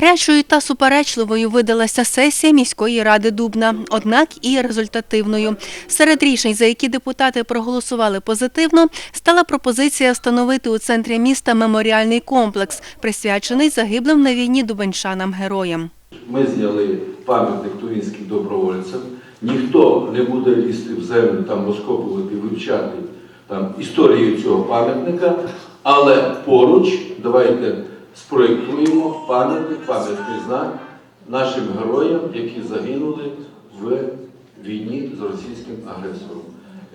Гарячою та суперечливою видалася сесія міської ради Дубна, однак і результативною. Серед рішень, за які депутати проголосували позитивно, стала пропозиція встановити у центрі міста меморіальний комплекс, присвячений загиблим на війні дубенчанам-героям. Ми зняли пам'ятник тувінським добровольцям. Ніхто не буде лізти в землю, там розкопувати, вивчати там, історію цього пам'ятника, але поруч давайте спроєктуємо пам'ятник, пам'ятний знак нашим героям, які загинули в війні з російським агресором.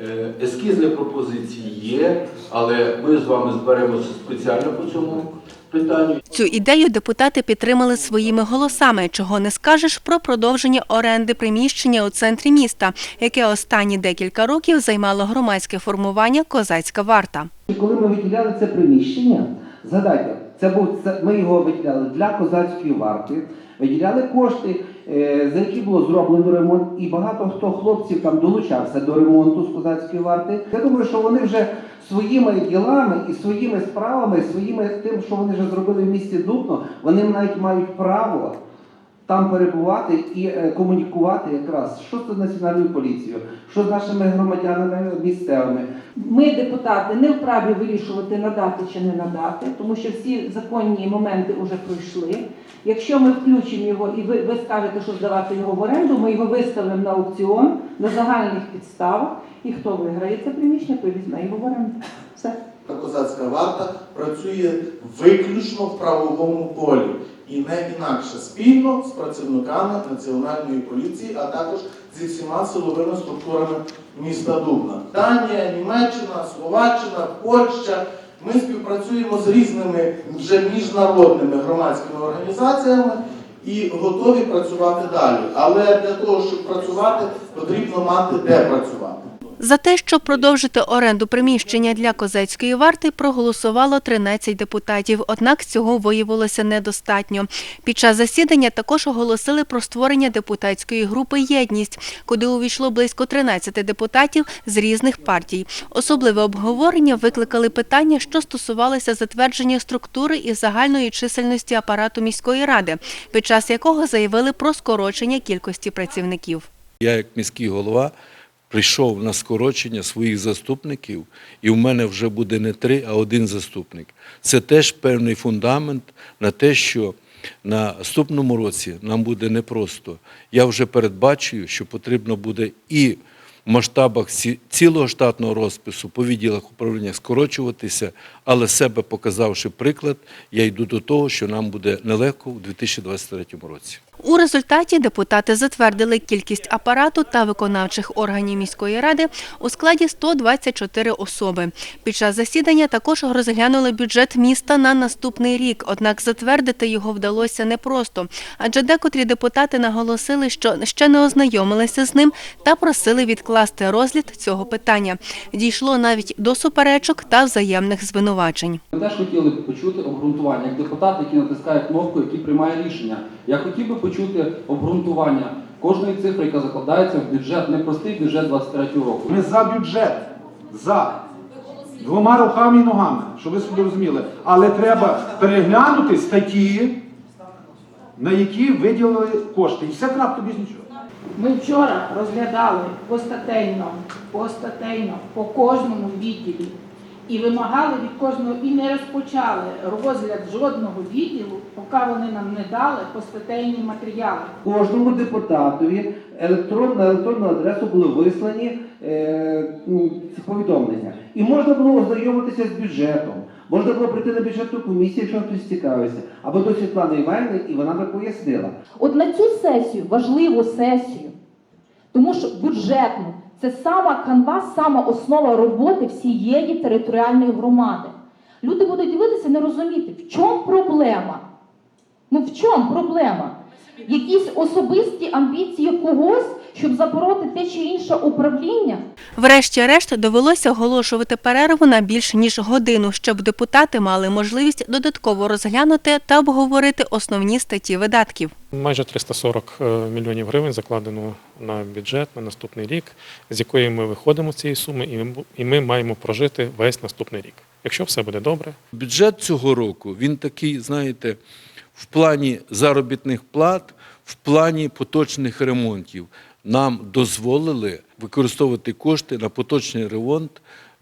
Е, Ескізні пропозиції є, але ми з вами зберемося спеціально по цьому питанню. Цю ідею депутати підтримали своїми голосами, чого не скажеш про продовження оренди приміщення у центрі міста, яке останні декілька років займало громадське формування Козацька варта. І коли ми виділяли це приміщення, згадайте, це був це, ми його виділяли для козацької варти, виділяли кошти, е, за які було зроблено ремонт, і багато хто хлопців там долучався до ремонту з козацької варти. Я думаю, що вони вже своїми ділами і своїми справами, своїми тим, що вони вже зробили в місті Дубно, вони навіть мають право там перебувати і е, комунікувати якраз що з національною поліцією, що з нашими громадянами місцевими, Ми, депутати, не вправі вирішувати надати чи не надати, тому що всі законні моменти вже пройшли. Якщо ми включимо його і ви, ви скажете, що здавати його в оренду, ми його виставимо на аукціон на загальних підставах, і хто виграє це приміщення, той візьме його в оренду. Все. Козацька варта працює виключно в правовому полі і не інакше спільно з працівниками національної поліції, а також зі всіма силовими структурами міста Дубна. Данія, Німеччина, Словаччина, Польща. Ми співпрацюємо з різними вже міжнародними громадськими організаціями і готові працювати далі. Але для того, щоб працювати, потрібно мати де працювати. За те, щоб продовжити оренду приміщення для козацької варти, проголосувало 13 депутатів. Однак цього виявилося недостатньо. Під час засідання також оголосили про створення депутатської групи Єдність, куди увійшло близько 13 депутатів з різних партій. Особливе обговорення викликали питання, що стосувалися затвердження структури і загальної чисельності апарату міської ради, під час якого заявили про скорочення кількості працівників. Я, як міський голова, прийшов на скорочення своїх заступників, і в мене вже буде не три, а один заступник. Це теж певний фундамент на те, що на наступному році нам буде непросто. Я вже передбачую, що потрібно буде і в масштабах ці- цілого штатного розпису по відділах управління скорочуватися, але себе показавши приклад, я йду до того, що нам буде нелегко у 2023 році. У результаті депутати затвердили кількість апарату та виконавчих органів міської ради у складі 124 особи. Під час засідання також розглянули бюджет міста на наступний рік, однак затвердити його вдалося непросто, адже декотрі депутати наголосили, що ще не ознайомилися з ним та просили відкласти розгляд цього питання. Дійшло навіть до суперечок та взаємних звинувачень. Ми теж хотіли б почути обґрунтування як депутат, який натискає кнопку, який приймає рішення. Я хотів би почути обґрунтування кожної цифри, яка закладається в бюджет, непростий бюджет 23 року. Ми за бюджет. За. Двома руками і ногами, щоб ви собі розуміли. Але треба переглянути статті, на які виділили кошти. І все крапка без нічого. Ми вчора розглядали постатейно, постатейно по кожному відділі і вимагали від кожного і не розпочали розгляд жодного відділу, поки вони нам не дали постатейні матеріали. Кожному депутатові електрон, на електронну адресу були вислані е, повідомлення. І можна було ознайомитися з бюджетом. Можна було прийти на бюджетну комісію, якщо хтось цікавився, або до Світлани Іванівни, і вона би пояснила. От на цю сесію, важливу сесію, тому що бюджетну, це сама канва, сама основа роботи всієї територіальної громади. Люди будуть дивитися не розуміти, в чому проблема. Ну в чому проблема? Якісь особисті амбіції когось, щоб запороти те чи інше управління. Врешті-решт довелося оголошувати перерву на більш ніж годину, щоб депутати мали можливість додатково розглянути та обговорити основні статті видатків. Майже 340 е, мільйонів гривень закладено на бюджет на наступний рік, з якої ми виходимо з цієї суми, і ми, бу- і ми маємо прожити весь наступний рік. Якщо все буде добре, Бюджет цього року він такий, знаєте, в плані заробітних плат, в плані поточних ремонтів. Нам дозволили використовувати кошти на поточний ремонт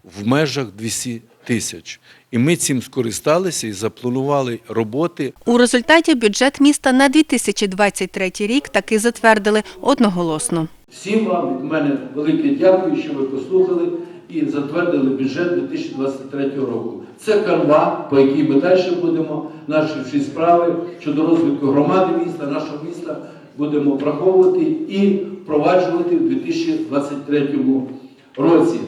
в межах 200 тисяч. І ми цим скористалися і запланували роботи У результаті бюджет міста на 2023 рік таки затвердили одноголосно. Всім вам від мене велике дякую, що ви послухали і затвердили бюджет 2023 року. Це канва, по якій ми далі будемо наші всі справи щодо розвитку громади міста, нашого міста будемо враховувати і впроваджувати в 2023 році.